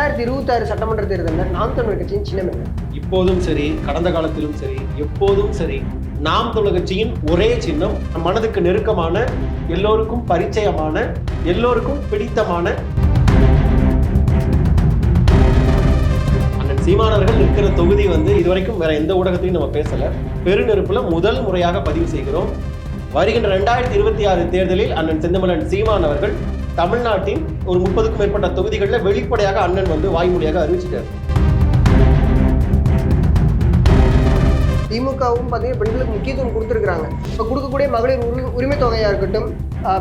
ரெண்டாயிரத்தி இருபத்தாறு சட்டமன்ற தேர்தலில் நாம் தமிழர் கட்சியின் சின்னம் என்ன? இப்போதும் சரி கடந்த காலத்திலும் சரி எப்போதும் சரி நாம் தமிழர் கட்சியின் ஒரே சின்னம் மனதுக்கு நெருக்கமான எல்லோருக்கும் பரிச்சயமான எல்லோருக்கும் பிடித்தமான சீமானவர்கள் இருக்கிற தொகுதி வந்து இதுவரைக்கும் வேற எந்த ஊடகத்தையும் நம்ம பேசல. பெருநெருப்புல முதல் முறையாக பதிவு செய்கிறோம். வருகின்ற ரெண்டாயிரத்தி இருபத்தி ஆறு தேர்தலில் அண்ணன் செந்தமலன் சீமான் அவர்கள் தமிழ்நாட்டின் ஒரு முப்பதுக்கும் மேற்பட்ட தொகுதிகளில் வெளிப்படையாக அண்ணன் வந்து வாய்மொழியாக அறிவிச்சிட்டார். திமுகவும் பார்த்தீங்கன்னா பெண்களுக்கு முக்கியத்துவம் கொடுத்துருக்குறாங்க. இப்போ கொடுக்கக்கூடிய மகளிர் உரி உரிமை தொகையாக இருக்கட்டும்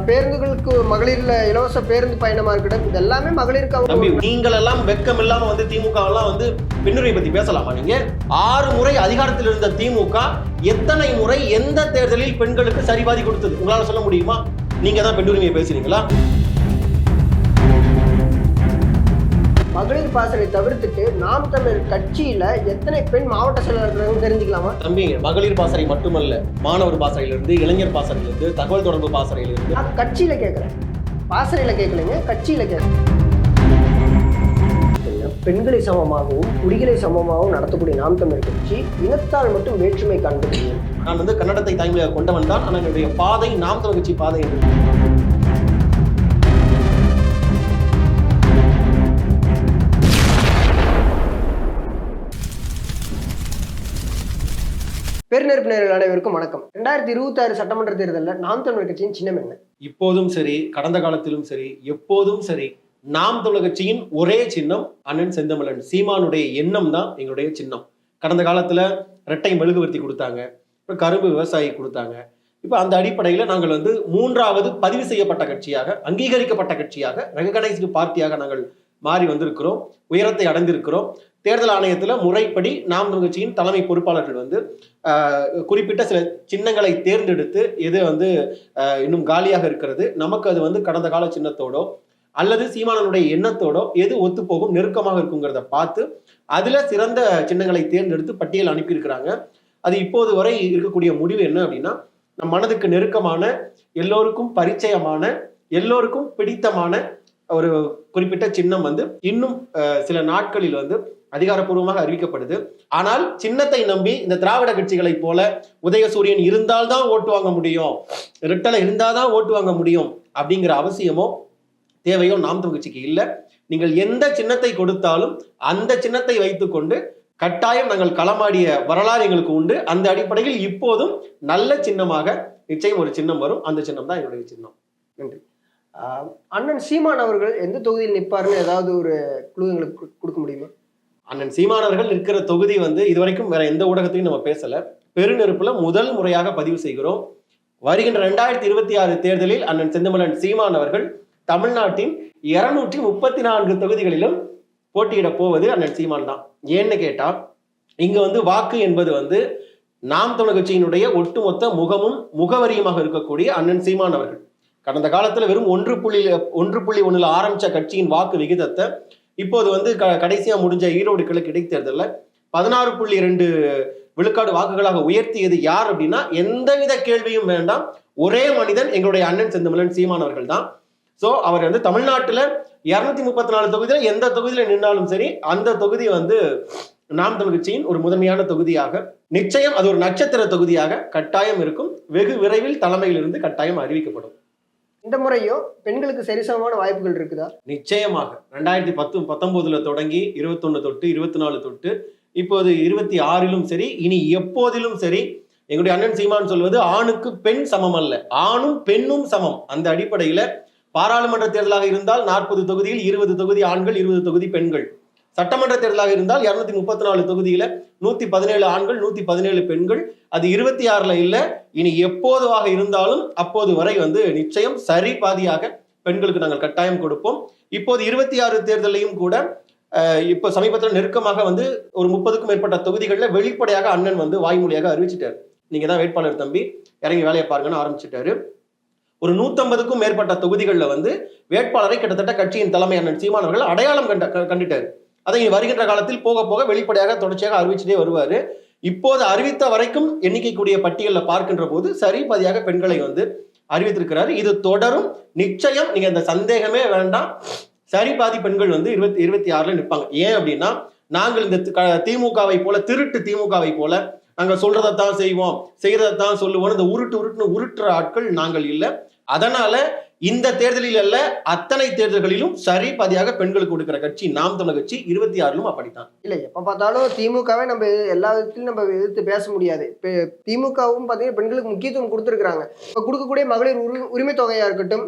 பேருந்துகளுக்கு மகளிரில் இலவச பேருந்து பயணமாக இருக்கட்டும் இது எல்லாமே மகளிருக்கு நீங்கள் எல்லாம் வெக்கம் இல்லாம வந்து திமுக எல்லாம் வந்து பெண்ணுரிமை பத்தி பேசலாமா நீங்க? ஆறு முறை அதிகாரத்தில் இருந்த திமுக எத்தனை முறை எந்த தேர்தலில் பெண்களுக்கு சரிபாதி கொடுத்தது? உங்களால சொல்ல முடியுமா? நீங்க தான் பெண்ணுரிமையை பேசுறீங்களா? மகளிர் பாசனை தவிர்த்துட்டு நாம் தமிழர் கட்சியில எத்தனை பெண் மாவட்ட செயலாளர்கள் தெரிஞ்சுக்கலாமா? தம்பி மகளிர் பாசறை மட்டுமல்ல மாணவர் பாசறையிலிருந்து இளைஞர் பாசறையிலிருந்து தகவல் தொடர்பு பாசறையிலிருந்து. நான் கட்சியில கேட்குறேன் பாசறையில கேட்கலைங்க கட்சியில கேட்குறேன் பெண்களை சமமாகவும் குடிகளை சமமாகவும் நடத்தக்கூடிய நாம் தமிழர் கட்சி இனத்தால் மட்டும் வேற்றுமை காண்பது? நான் வந்து கன்னடத்தை தாய்மொழியாக கொண்டவன் தான் ஆனால் என்னுடைய பாதை நாம் தமிழ் கட்சி பாதை என்று. பேர்நெருப்பு நேர்கள் அனைவருக்கும் வணக்கம். ரெண்டாயிரத்தி இருபத்தாறு சட்டமன்ற தேர்தலில் நாம் தமிழர் கட்சியின் சின்னம் என்ன? இப்போதும் சரி கடந்த காலத்திலும் சரி எப்போதும் சரி நாம் தமிழர் கட்சியின் ஒரே சின்னம் அண்ணன் செந்தமிழன். சீமானுடைய எண்ணம் தான் எங்களுடைய சின்னம். கடந்த காலத்துல இரட்டை மெழுகுவர்த்தி கொடுத்தாங்க அப்புறம் கரும்பு விவசாயி கொடுத்தாங்க. இப்போ அந்த அடிப்படையில் நாங்கள் வந்து மூன்றாவது பதிவு செய்யப்பட்ட கட்சியாக அங்கீகரிக்கப்பட்ட கட்சியாக ரெகனைஸ்டு பார்ட்டியாக நாங்கள் மாறி வந்திருக்கிறோம். உயரத்தை அடைந்திருக்கிறோம். தேர்தல் ஆணையத்தில் முறைப்படி நாம் கட்சியின் தலைமை பொறுப்பாளர்கள் வந்து குறிப்பிட்ட சில சின்னங்களை தேர்ந்தெடுத்து எது வந்து இன்னும் காலியாக இருக்கிறது நமக்கு அது வந்து கடந்த கால சின்னத்தோடோ அல்லது சீமானனுடைய எண்ணத்தோடோ எது ஒத்துப்போகும் நெருக்கமாக இருக்குங்கிறத பார்த்து அதில் சிறந்த சின்னங்களை தேர்ந்தெடுத்து பட்டியல் அனுப்பியிருக்கிறாங்க. அது இப்போது வரை இருக்கக்கூடிய முடிவு என்ன அப்படின்னா நம் மனதுக்கு நெருக்கமான எல்லோருக்கும் பரிச்சயமான எல்லோருக்கும் பிடித்தமான ஒரு குறிப்பிட்ட சின்னம் வந்து இன்னும் சில நாட்களில் வந்து அதிகாரப்பூர்வமாக அறிவிக்கப்படுது. ஆனால் சின்னத்தை நம்பி இந்த திராவிட கட்சிகளைப் போல உதயசூரியன் இருந்தால்தான் ஓட்டு வாங்க முடியும். ரிட்டன் இருந்தால் தான் ஓட்டு வாங்க முடியும் அப்படிங்கிற அவசியமோ தேவையோ நாம் தமிழ் கட்சிக்கு இல்லை. நீங்கள் எந்த சின்னத்தை கொடுத்தாலும் அந்த சின்னத்தை வைத்துக்கொண்டு கட்டாயம் நாங்கள் களமாடிய வரலாறு எங்களுக்கு உண்டு. அந்த அடிப்படையில் இப்போதும் நல்ல சின்னமாக நிச்சயம் ஒரு சின்னம் வரும். அந்த சின்னம் தான் என்னுடைய சின்னம். நன்றி. அண்ணன் சீமான் அவர்கள் எந்த தொகுதியில் நிற்பாருன்னு ஏதாவது ஒரு குழு எங்களுக்கு கொடுக்க முடியுமா? அண்ணன் சீமானவர்கள் இருக்கிற தொகுதி வந்து இதுவரைக்கும் வேற எந்த ஊடகத்தையும் நம்ம பேசல. பெருநெருப்புல முதல் முறையாக பதிவு செய்கிறோம். வருகின்ற ரெண்டாயிரத்தி இருபத்தி ஆறு தேர்தலில் அண்ணன் செந்தமலன் சீமான் அவர்கள் தமிழ்நாட்டின் இருநூற்றி முப்பத்தி நான்கு தொகுதிகளிலும் போட்டியிட போவது அண்ணன் சீமான் தான். ஏன்னு கேட்டா இங்க வந்து வாக்கு என்பது வந்து நாம் தமிழர் கட்சியினுடைய ஒட்டுமொத்த முகமும் முகவரியுமாக இருக்கக்கூடிய அண்ணன் சீமான் அவர்கள் கடந்த காலத்துல வெறும் ஒன்று புள்ளி ஒன்று புள்ளி ஒண்ணுல ஆரம்பிச்ச கட்சியின் வாக்கு விகிதத்தை இப்போது வந்து க கடைசியாக முடிஞ்ச ஈரோடு கிழக்கு இடைத்தேர்தலில் பதினாறு புள்ளி ரெண்டு விழுக்காடு வாக்குகளாக உயர்த்தியது யார் அப்படின்னா எந்தவித கேள்வியும் வேண்டாம். ஒரே மனிதன் எங்களுடைய அண்ணன் செந்தமிழன் சீமான் அவர்கள் தான். ஸோ அவர் வந்து தமிழ்நாட்டில் இரநூத்தி முப்பத்தி நாலு தொகுதியில் எந்த தொகுதியில் நின்றாலும் சரி அந்த தொகுதி வந்து நாம் தமிழ் கட்சியின் ஒரு முதன்மையான தொகுதியாக நிச்சயம் அது ஒரு நட்சத்திர தொகுதியாக கட்டாயம் இருக்கும். வெகு விரைவில் தலைமையிலிருந்து கட்டாயம் அறிவிக்கப்படும். இந்த முறையும் பெண்களுக்கு சரிசமமான வாய்ப்புகள் இருக்குதா? நிச்சயமாக. ரெண்டாயிரத்தி பத்து பத்தொன்பதுல தொடங்கி இருபத்தொன்னு தொட்டு இருபத்தி நாலு தொட்டு இப்போது இருபத்தி ஆறிலும் சரி இனி எப்போதிலும் சரி எங்களுடைய அண்ணன் சீமான் சொல்வது ஆணுக்கு பெண் சமம் அல்ல. ஆணும் பெண்ணும் சமம். அந்த அடிப்படையில பாராளுமன்ற தேர்தலாக இருந்தால் நாற்பது தொகுதியில் இருபது தொகுதி ஆண்கள் இருபது தொகுதி பெண்கள். சட்டமன்ற தேர்தலாக இருந்தால் இருநூத்தி முப்பத்தி நாலு தொகுதியில நூத்தி பதினேழு ஆண்கள் நூத்தி பதினேழு பெண்கள். அது இருபத்தி ஆறுல இல்ல. இனி எப்போதுவாக இருந்தாலும் அப்போது வரை வந்து நிச்சயம் சரி பாதியாக பெண்களுக்கு நாங்கள் கட்டாயம் கொடுப்போம். இப்போது இருபத்தி ஆறு தேர்தலையும் கூட இப்போ சமீபத்தில் நெருக்கமாக வந்து ஒரு முப்பதுக்கும் மேற்பட்ட தொகுதிகளில் வெளிப்படையாக அண்ணன் வந்து வாய்மொழியாக அறிவிச்சிட்டார். நீங்க தான் வேட்பாளர் தம்பி. இறங்கி வேலையை பாருங்கன்னு ஆரம்பிச்சிட்டாரு. ஒரு நூத்தம்பதுக்கும் மேற்பட்ட தொகுதிகளில் வந்து வேட்பாளரை கிட்டத்தட்ட கட்சியின் தலைமை அண்ணன் சீமானவர்கள் அடையாளம் கண்ட கண்டுட்டார். அதை வருகின்ற காலத்தில் போக போக வெளிப்படையாக தொடர்ச்சியாக அறிவிச்சுட்டே வருவார். இப்போது அறிவித்த வரைக்கும் எண்ணிக்கை கூடிய பட்டியலில் பார்க்கின்ற போது சரிபாதியாக பெண்களை வந்து அறிவித்திருக்கிறாரு. இது தொடரும். நிச்சயம் நீங்க இந்த சந்தேகமே வேண்டாம். சரி பாதி பெண்கள் வந்து இருபத்தி இருபத்தி ஆறுல நிற்பாங்க ஏன் அப்படின்னா நாங்கள் இந்த திமுகவை போல திருட்டு திமுகவை போல நாங்கள் சொல்றதைத்தான் செய்வோம். செய்யறதைத்தான் சொல்லுவோம் இந்த உருட்டு உருட்டுன்னு உருட்டுற ஆட்கள் நாங்கள் இல்லை. அதனால இந்த தேர்தலில் அல்ல அத்தனை தேர்தல்களிலும் சரி பாதியாக பெண்களுக்கு கொடுக்கிற கட்சி நாம் தமிழர் கட்சி இருபத்தி ஆறிலும் அப்படித்தான். இல்ல எப்ப பார்த்தாலும் திமுகவே நம்ம எல்லா விதத்திலும் நம்ம எதிர்த்து பேச முடியாது. திமுகவும் பாத்தீங்கன்னா பெண்களுக்கு முக்கியத்துவம் கொடுத்துருக்காங்க இப்ப கொடுக்கக்கூடிய மகளிர் உரி உரிமை தொகையா இருக்கட்டும்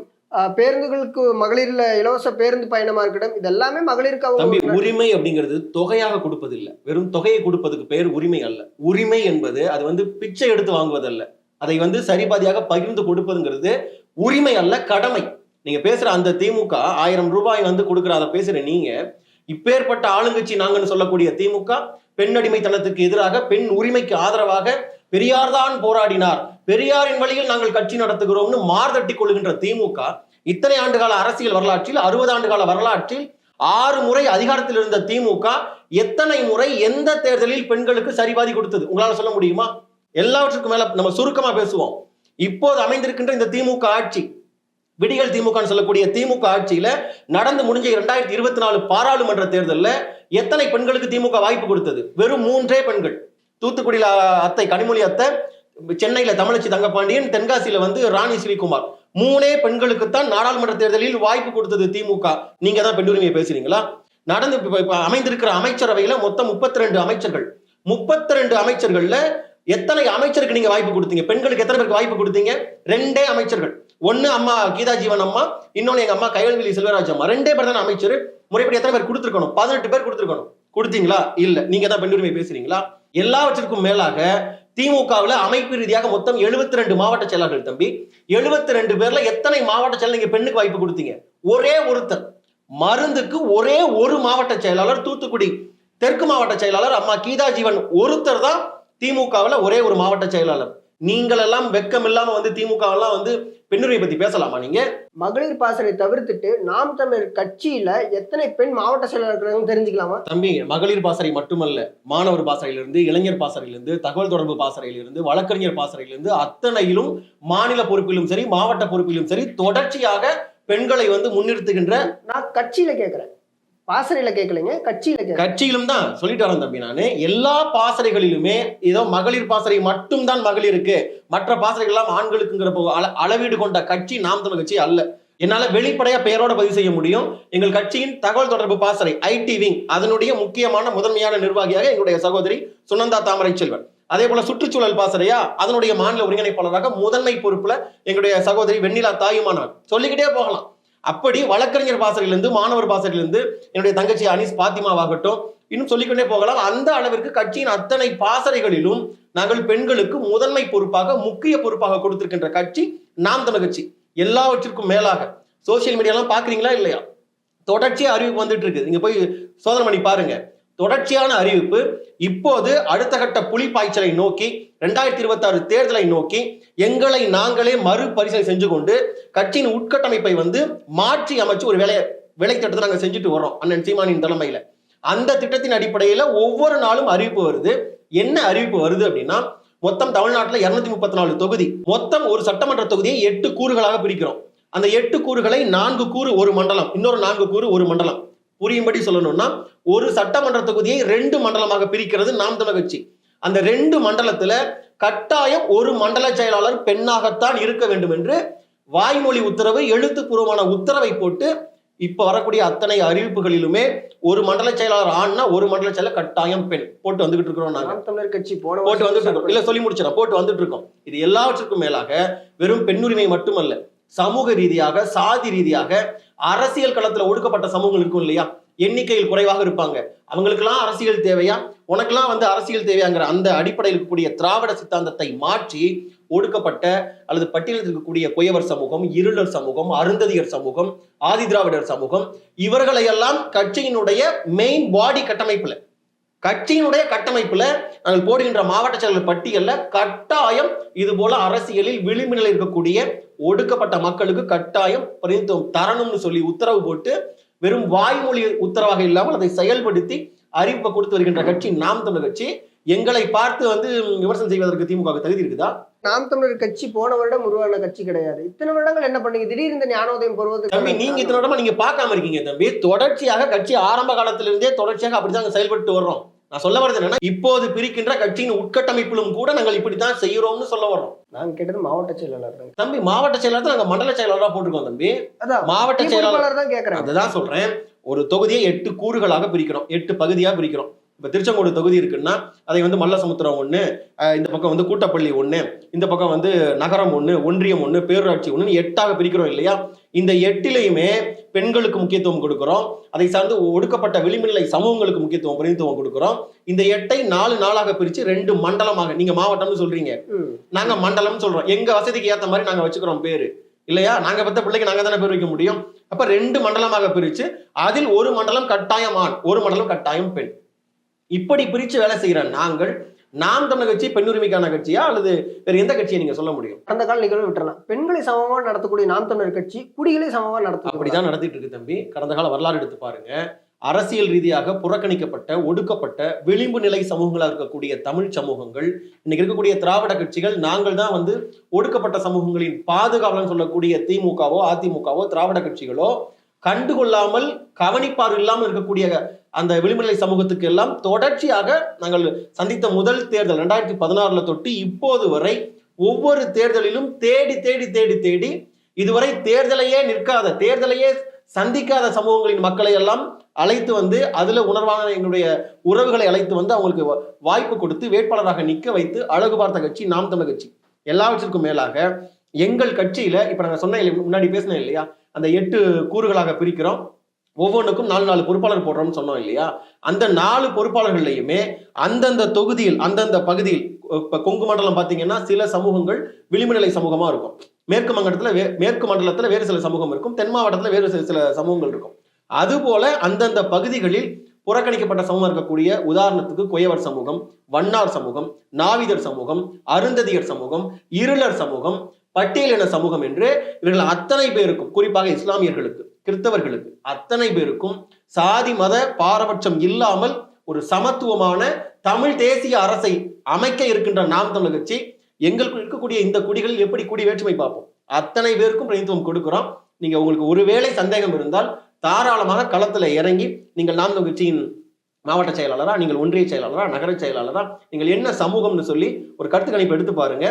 பேருந்துகளுக்கு மகளிர்ல இலவச பேருந்து பயணமா இருக்கட்டும் இது எல்லாமே மகளிருக்கு அவங்க உரிமை அப்படிங்கிறது தொகையாக கொடுப்பது இல்ல வெறும் தொகையை கொடுப்பதுக்கு பேர் உரிமை அல்ல. உரிமை என்பது அது வந்து பிச்சை எடுத்து வாங்குவதல்ல. அதை வந்து சரிபாதியாக பகிர்ந்து கொடுப்பதுங்கிறது உரிமை அல்ல கடமை. நீங்க பேசுற அந்த திமுக ஆயிரம் ரூபாய் வந்து கொடுக்குற அதை பேசுற நீங்க இப்பேற்பட்ட ஆளுங்கட்சி நாங்கன்னு சொல்லக்கூடிய திமுக பெண்ணடிமைத்தனத்துக்கு எதிராக பெண் உரிமைக்கு ஆதரவாக பெரியார் தான் போராடினார். பெரியாரின் வழியில் நாங்கள் கட்சி நடத்துகிறோம்னு மார்தட்டி கொள்கின்ற திமுக இத்தனை ஆண்டுகால அரசியல் வரலாற்றில் அறுபது ஆண்டுகால வரலாற்றில் ஆறு முறை அதிகாரத்தில் இருந்த திமுக எத்தனை முறை எந்த தேர்தலில் பெண்களுக்கு சரிபாதி கொடுத்தது? உங்களால சொல்ல முடியுமா? எல்லாவற்றுக்கும் மேல நம்ம சுருக்கமா பேசுவோம். இப்போது அமைந்திருக்கின்ற இந்த திமுக ஆட்சி விடிகள் திமுக சொல்லக்கூடிய திமுக ஆட்சியில நடந்து முடிஞ்ச இரண்டாயிரத்தி இருபத்தி நாலு பாராளுமன்ற தேர்தலில் எத்தனை பெண்களுக்கு திமுக வாய்ப்பு கொடுத்தது? வெறும் மூன்றே பெண்கள். தூத்துக்குடியில அத்தை கனிமொழி அத்தை சென்னையில தமிழச்சி தங்கப்பாண்டியன் தென்காசியில வந்து ராணி ஸ்ரீகுமார் மூணே பெண்களுக்குத்தான் நாடாளுமன்ற தேர்தலில் வாய்ப்பு கொடுத்தது திமுக. நீங்க தான் பெண் உரிமையை பேசுறீங்களா? நடந்து இப்ப அமைந்திருக்கிற அமைச்சரவையில மொத்தம் முப்பத்தி ரெண்டு அமைச்சர்கள். முப்பத்தி ரெண்டு அமைச்சர்கள்ல எத்தனை அமைச்சருக்கு நீங்க வாய்ப்பு கொடுத்தீங்க? பெண்களுக்கு எத்தனை பேருக்கு வாய்ப்பு கொடுத்தீங்க? ரெண்டே அமைச்சர்கள். ஒண்ணு அம்மா கீதா ஜீவன் அம்மா இன்னொன்னு எங்க அம்மா கைவல்வெளி செல்வராஜ் அம்மா. ரெண்டே பேர் தானே அமைச்சர்? முறைப்படி எத்தனை பேர் கொடுத்துருக்கணும்? பதினெட்டு பேர் கொடுத்துருக்கணும். கொடுத்தீங்களா? இல்ல. நீங்க தான் பெண் உரிமை பேசுறீங்களா? எல்லாவற்றிற்கும் மேலாக திமுகவில் அமைப்பு ரீதியாக மொத்தம் 72 ரெண்டு மாவட்ட செயலாளர்கள் தம்பி. 72 ரெண்டு பேர்ல எத்தனை மாவட்ட செயலர் நீங்க பெண்ணுக்கு வாய்ப்பு கொடுத்தீங்க? ஒரே ஒருத்தர். மருந்துக்கு ஒரே ஒரு மாவட்ட செயலாளர் தூத்துக்குடி. தெற்கு மாவட்ட செயலாளர் அம்மா கீதா ஜீவன் ஒருத்தர் தான் திமுகவுல ஒரே ஒரு மாவட்ட செயலாளர். நீங்கள் எல்லாம் வெக்கம் இல்லாம வந்து திமுக எல்லாம் வந்து பெண்ணுரிமை பத்தி பேசலாமா நீங்க? மகளிர் பாசறை தவிர்த்துட்டு நாம் தமிழர் கட்சியில எத்தனை பெண் மாவட்ட செயலாளர் இருக்கிறாங்கன்னு தெரிஞ்சுக்கலாமா? தம்பி மகளிர் பாசறை மட்டுமல்ல மாணவர் பாசறையிலிருந்து இளைஞர் பாசறையிலிருந்து தகவல் தொடர்பு பாசறையிலிருந்து வழக்கறிஞர் பாசறையிலிருந்து அத்தனையிலும் மாநில பொறுப்பிலும் சரி மாவட்ட பொறுப்பிலும் சரி தொடர்ச்சியாக பெண்களை வந்து முன்னிறுத்துகின்ற நான் கட்சியில கேக்குறேன். பாசறையில கேட்கலைங்க கட்சியில கட்சியிலும் தான் சொல்லிட்டு வரேன் தம்பி நான் எல்லா பாசறைகளிலுமே ஏதோ மகளிர் பாசறை மட்டும்தான் மகளிருக்கு மற்ற பாசறைகள் எல்லாம் ஆண்களுக்குங்கிற அள- அளவீடு கொண்ட கட்சி நாம் தமிழ் கட்சி அல்ல. என்னால வெளிப்படையா பெயரோட பதிவு செய்ய முடியும். எங்கள் கட்சியின் தகவல் தொடர்பு பாசறை ஐடி விங் அதனுடைய முக்கியமான முதன்மையான நிர்வாகியாக எங்களுடைய சகோதரி சுனந்தா தாமரை செல்வன். அதே போல சுற்றுச்சூழல் பாசறையா அதனுடைய மாநில ஒருங்கிணைப்பாளராக முதன்மை பொறுப்புல எங்களுடைய சகோதரி வெண்ணிலா தாயுமானவர் சொல்லிக்கிட்டே போகலாம். அப்படி வழக்கறிஞர் பாசறையிலிருந்து மாணவர் பாசறையிலிருந்து என்னுடைய தங்கச்சி அனிஸ் பாத்திமாவாகட்டும் இன்னும் சொல்லிக்கொண்டே போகலாம். அந்த அளவிற்கு கட்சியின் அத்தனை பாசறைகளிலும் நாங்கள் பெண்களுக்கு முதன்மை பொறுப்பாக முக்கிய பொறுப்பாக கொடுத்திருக்கின்ற கட்சி நாம் தமிழ் கட்சி. எல்லாவற்றிற்கும் மேலாக. சோசியல் மீடியாலாம் பாக்குறீங்களா இல்லையா? தொடர்ச்சியா அறிவிப்பு வந்துட்டு இருக்கு. நீங்க போய் சோதனை பண்ணி பாருங்க. தொடர்ச்சியான அறிவிப்பு. இப்போது அடுத்த கட்ட புலி பாய்ச்சலை நோக்கி ரெண்டாயிரத்தி இருபத்தி ஆறு தேர்தலை நோக்கி எங்களை நாங்களே மறுபரிசீலனை செஞ்சு கொண்டு கட்சியின் உட்கட்டமைப்பை வந்து மாற்றி அமைச்சு ஒரு வேலையை வேலை திட்டத்தை நாங்கள் செஞ்சுட்டு வரோம் அண்ணன் சீமானின் தலைமையில. அந்த திட்டத்தின் அடிப்படையில ஒவ்வொரு நாளும் அறிவிப்பு வருது. என்ன அறிவிப்பு வருது அப்படின்னா மொத்தம் தமிழ்நாட்டில் இருநூத்தி முப்பத்தி நாலு தொகுதி மொத்தம் ஒரு சட்டமன்ற தொகுதியை எட்டு கூறுகளாக பிரிக்கிறோம். அந்த எட்டு கூறுகளை நான்கு கூறு ஒரு மண்டலம் இன்னொரு நான்கு கூறு ஒரு மண்டலம். புரியும்படி சொல்லணும்னா ஒரு சட்டமன்ற தொகுதியை ரெண்டு மண்டலமாக பிரிக்கிறது நாம் தமிழர் கட்சி. அந்த ரெண்டு மண்டலத்துல கட்டாயம் ஒரு மண்டல செயலாளர் பெண்ணாகத்தான் இருக்க வேண்டும் என்று வாய்மொழி உத்தரவு எழுத்துப்பூர்வமான உத்தரவை போட்டு இப்ப வரக்கூடிய அத்தனை அறிவிப்புகளிலுமே ஒரு மண்டல செயலாளர் ஆண்னா ஒரு மண்டல செயலர் கட்டாயம் பெண். போட்டு வந்துகிட்டு இருக்கிறோம் நாங்க. தமிழர் கட்சி போட்டு வந்துட்டு இருக்கோம். இல்ல சொல்லி முடிச்சிடறேன். போட்டு வந்துட்டு இருக்கோம். இது எல்லாவற்றுக்கும் மேலாக வெறும் பெண்ணுரிமை மட்டுமல்ல சமூக ரீதியாக சாதி ரீதியாக அரசியல் களத்துல ஒடுக்கப்பட்ட சமூகங்கள் இருக்கும் இல்லையா? எண்ணிக்கையில் குறைவாக இருப்பாங்க. அவங்களுக்கெல்லாம் அரசியல் தேவையா? உனக்கெல்லாம் வந்து அரசியல் தேவையாங்கிற அந்த அடிப்படையில் இருக்கக்கூடிய திராவிட சித்தாந்தத்தை மாற்றி ஒடுக்கப்பட்ட அல்லது பட்டியலில் இருக்கக்கூடிய குயவர் சமூகம் இருளர் சமூகம் அருந்ததியர் சமூகம் ஆதி திராவிடர் சமூகம் இவர்களையெல்லாம் கட்சியினுடைய மெயின் பாடி கட்டமைப்புல கட்சியினுடைய கட்டமைப்புல நாங்கள் போடுகின்ற மாவட்ட செயலர் பட்டியல்ல கட்டாயம் இது போல அரசியலில் விளிம்பு இருக்கக்கூடிய ஒடுக்கப்பட்ட மக்களுக்கு கட்டாயம் பிரதிநிதித்துவம் தரணும்னு சொல்லி உத்தரவு போட்டு வெறும் வாய்மொழி உத்தரவாக இல்லாமல் அதை செயல்படுத்தி அறிவிப்பை கொடுத்து வருகின்ற கட்சி நாம் தமிழர் கட்சி. எங்களை பார்த்து வந்து விமர்சனம் செய்வதற்கு திமுக தகுதி இருக்குதா? நாம் தமிழர் கட்சி போன வருடம் உருவான கட்சி கிடையாது. இத்தனை வருடங்கள் என்ன பண்ணீங்க? திடீர்னு இந்த ஞானோதயம் தம்பி நீங்க இத்தனை வருடமா நீங்க பார்க்காம இருக்கீங்க தம்பி. தொடர்ச்சியாக கட்சி ஆரம்ப காலத்துல இருந்தே தொடர்ச்சியாக அப்படிதான் செயல்பட்டு வர்றோம். நான் சொல்ல வர்றது என்னன்னா இப்போது பிரிக்கின்ற கட்சியின் உட்கட்டமைப்பிலும் கூட நாங்கள் இப்படித்தான் செய்யறோம்னு சொல்ல வர்றோம். நாங்க கேட்டது மாவட்ட செயலாளர் தான். தம்பி மாவட்ட செயலாளர் நாங்க மண்டல செயலாளரா போட்டிருக்கோம் தம்பி. மாவட்ட செயலாளர் தான் கேக்குறாங்க. அதுதான் சொல்றேன். ஒரு தொகுதியை எட்டு கூறுகளாக பிரிக்கிறோம். எட்டு பகுதியா பிரிக்கிறோம். இப்ப திருச்செங்கோடு தொகுதி இருக்குன்னா அதை வந்து மல்லசமுத்திரம் ஒண்ணு அஹ் இந்த பக்கம் வந்து கூட்டப்பள்ளி ஒண்ணு இந்த பக்கம் வந்து நகரம் ஒண்ணு ஒன்றியம் ஒண்ணு பேரூராட்சி ஒண்ணு எட்டாக பிரிக்கிறோம் இல்லையா? இந்த எட்டிலையுமே பெண்களுக்கு முக்கியத்துவம் கொடுக்கிறோம். அதை சார்ந்து ஒடுக்கப்பட்ட விளிம்புநிலை சமூகங்களுக்கு முக்கியத்துவம் பிரதித்துவம் கொடுக்கிறோம். இந்த எட்டை நாலு நாளாக பிரிச்சு ரெண்டு மண்டலமாக நீங்க மாவட்டம்னு சொல்றீங்க. நாங்க மண்டலம் சொல்றோம். எங்க வசதிக்கு ஏத்த மாதிரி நாங்க வச்சுக்கிறோம் பேரு. இல்லையா? நாங்க பெத்த பிள்ளைக்கு நாங்க தானே பேர் வைக்க முடியும்? அப்ப ரெண்டு மண்டலமாக பிரிச்சு அதில் ஒரு மண்டலம் கட்டாயம் ஆண் ஒரு மண்டலம் கட்டாயம் பெண். இப்படி பிரிச்சு வேலை செய்யற நாங்கள் நாம் தமிழர் கட்சி பெண்ணுரிமைக்கான கட்சியா அல்லது வேற எந்த கட்சியை நீங்க சொல்ல முடியும்? கடந்த கால நிகழ்வு விட்டுறலாம். பெண்களை சமமா நடத்தக்கூடிய நாம் தமிழர் கட்சி குடிகளை சமமா நடத்த அப்படிதான் நடத்திட்டு இருக்கு தம்பி. கடந்த கால வரலாறு எடுத்து பாருங்க. அரசியல் ரீதியாக புறக்கணிக்கப்பட்ட ஒடுக்கப்பட்ட விளிம்பு நிலை சமூகங்களா இருக்கக்கூடிய தமிழ் சமூகங்கள் இன்னைக்கு இருக்கக்கூடிய திராவிட கட்சிகள் நாங்கள் தான் வந்து ஒடுக்கப்பட்ட சமூகங்களின் பாதுகாவலன் சொல்லக்கூடிய திமுகவோ அதிமுகவோ திராவிட கட்சிகளோ கண்டுகொள்ளாமல் கவனிப்பார் இல்லாமல் இருக்கக்கூடிய அந்த விளிம்புநிலை சமூகத்துக்கு எல்லாம் தொடர்ச்சியாக நாங்கள் சந்தித்த முதல் தேர்தல் ரெண்டாயிரத்தி பதினாறுல தொட்டு இப்போது வரை ஒவ்வொரு தேர்தலிலும் தேடி தேடி தேடி தேடி இதுவரை தேர்தலையே நிற்காத தேர்தலையே சந்திக்காத சமூகங்களின் மக்களை எல்லாம் அழைத்து வந்து அதுல உணர்வான எங்களுடைய உறவுகளை அழைத்து வந்து அவங்களுக்கு வாய்ப்பு கொடுத்து வேட்பாளராக நிக்க வைத்து அழகு பார்த்த கட்சி நாம் தமிழ் கட்சி. எல்லாவற்றிற்கும் மேலாக எங்கள் கட்சியில இப்ப நாங்க சொன்ன முன்னாடி பேசினேன் இல்லையா? அந்த எட்டு கூறுகளாக பிரிக்கிறோம். ஒவ்வொன்றுக்கும் நாலு நாலு பொறுப்பாளர் போடுறோம்னு சொன்னோம் இல்லையா? அந்த நாலு பொறுப்பாளர்கள்லையுமே அந்தந்த தொகுதியில் அந்தந்த பகுதியில் இப்போ கொங்கு மண்டலம் பார்த்தீங்கன்னா சில சமூகங்கள் விளிம்புநிலை சமூகமாக இருக்கும். மேற்கு மண்டலத்தில் வே- மேற்கு மண்டலத்தில் வேறு சில சமூகம் இருக்கும். தென் மாவட்டத்தில் வேறு சில சில சமூகங்கள் இருக்கும். அதுபோல அந்தந்த பகுதிகளில் புறக்கணிக்கப்பட்ட சமூகம் இருக்கக்கூடிய உதாரணத்துக்கு குயவர் சமூகம் வண்ணார் சமூகம் நாவிதர் சமூகம் அருந்ததியர் சமூகம் இருளர் சமூகம் பட்டியலின சமூகம் என்று இவர்கள் அத்தனை பேருக்கும் குறிப்பாக இஸ்லாமியர்களுக்கு கிறிஸ்தவர்களுக்கு அத்தனை பேருக்கும் சாதி மத பாரபட்சம் இல்லாமல் ஒரு சமத்துவமான தமிழ் தேசிய அரசை அமைக்க இருக்கின்ற நாம் தமிழ் கட்சி எங்களுக்கு இருக்கக்கூடிய இந்த குடிகளில் எப்படி குடி வேற்றுமை பார்ப்போம்? அத்தனை பேருக்கும் பிரதித்துவம் கொடுக்கிறோம். நீங்க உங்களுக்கு ஒருவேளை சந்தேகம் இருந்தால் தாராளமாக களத்துல இறங்கி நீங்கள் நாம் தமிழ் கட்சியின் மாவட்ட செயலாளரா நீங்கள் ஒன்றிய செயலாளரா நகர செயலாளரா நீங்கள் என்ன சமூகம்னு சொல்லி ஒரு கருத்து கணிப்பு எடுத்து பாருங்க.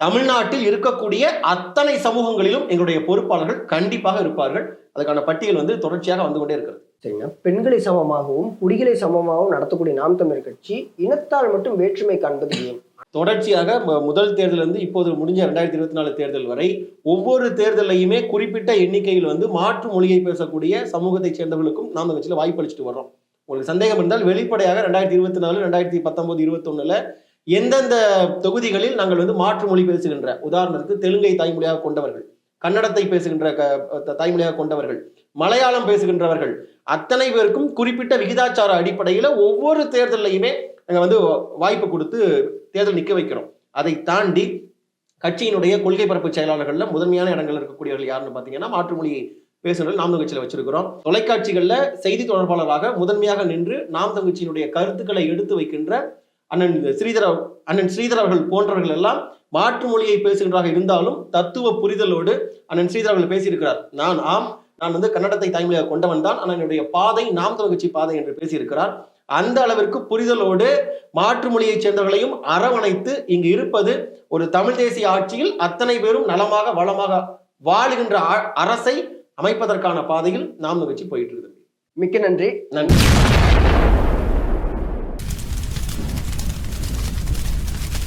தமிழ்நாட்டில் இருக்கக்கூடிய அத்தனை சமூகங்களிலும் எங்களுடைய பொறுப்பாளர்கள் கண்டிப்பாக இருப்பார்கள். அதுக்கான பட்டியல் வந்து தொடர்ச்சியாக வந்து கொண்டே இருக்கிறது. சரிங்க. பெண்களை சமமாகவும் குடிகளை சமமாகவும் நடத்தக்கூடிய நாம் தமிழர் கட்சி இனத்தால் மட்டும் வேற்றுமை காண்பது ஏன்? தொடர்ச்சியாக முதல் தேர்தல் இருந்து இப்போது முடிஞ்ச ரெண்டாயிரத்தி இருபத்தி நாலு தேர்தல் வரை ஒவ்வொரு தேர்தலையுமே குறிப்பிட்ட எண்ணிக்கையில் வந்து மாற்று மொழியை பேசக்கூடிய சமூகத்தைச் சேர்ந்தவர்களுக்கும் நாம் கட்சியில் வாய்ப்பு அளிச்சுட்டு வர்றோம். உங்களுக்கு சந்தேகம் இருந்தால் வெளிப்படையாக ரெண்டாயிரத்தி இருபத்தி நாலு ரெண்டாயிரத்தி பத்தொன்பது இருபத்தொன்னுல எந்தெந்த தொகுதிகளில் நாங்கள் வந்து மாற்று மொழி பேசுகின்ற உதாரணத்துக்கு தெலுங்கை தாய்மொழியாக கொண்டவர்கள் கன்னடத்தை பேசுகின்ற க- தாய்மொழியாக கொண்டவர்கள் மலையாளம் பேசுகின்றவர்கள் அத்தனை பேருக்கும் குறிப்பிட்ட விகிதாச்சார அடிப்படையில் ஒவ்வொரு தேர்தலையுமே நாங்கள் வந்து வாய்ப்பு கொடுத்து தேர்தல் நிற்க வைக்கிறோம். அதை தாண்டி கட்சியினுடைய கொள்கை பரப்பு செயலாளர்கள்ல முதன்மையான இடங்கள் இருக்கக்கூடியவர்கள் யாருன்னு பார்த்தீங்கன்னா மாற்றுமொழியை பேசுகிறவர்கள் நாம் கட்சியில் வச்சிருக்கிறோம். தொலைக்காட்சிகளில் செய்தி தொடர்பாளராக முதன்மையாக நின்று நாம் கட்சியினுடைய கருத்துக்களை எடுத்து வைக்கின்ற அண்ணன் ஸ்ரீதர் அண்ணன் ஸ்ரீதர் அவர்கள் போன்றவர்கள் எல்லாம் மாற்று மொழியை பேசுகின்றாக இருந்தாலும் தத்துவ புரிதலோடு அண்ணன் ஸ்ரீதர் அவர்கள் பேசியிருக்கிறார். நான் ஆம் நான் வந்து கன்னடத்தை தாய்மொழியாக கொண்டவன் தான். ஆனால் என்னுடைய பாதை நாம் தமிழ் கட்சி பாதை என்று பேசியிருக்கிறார். அந்த அளவிற்கு புரிதலோடு மாற்று மொழியைச் சேர்ந்தவர்களையும் அரவணைத்து இங்கு இருப்பது ஒரு தமிழ் தேசிய ஆட்சியில் அத்தனை பேரும் நலமாக வளமாக வாழுகின்ற அரசை அமைப்பதற்கான பாதையில் நாம் கட்சி போயிட்டு இருக்குது மிக்க நன்றி. நன்றி.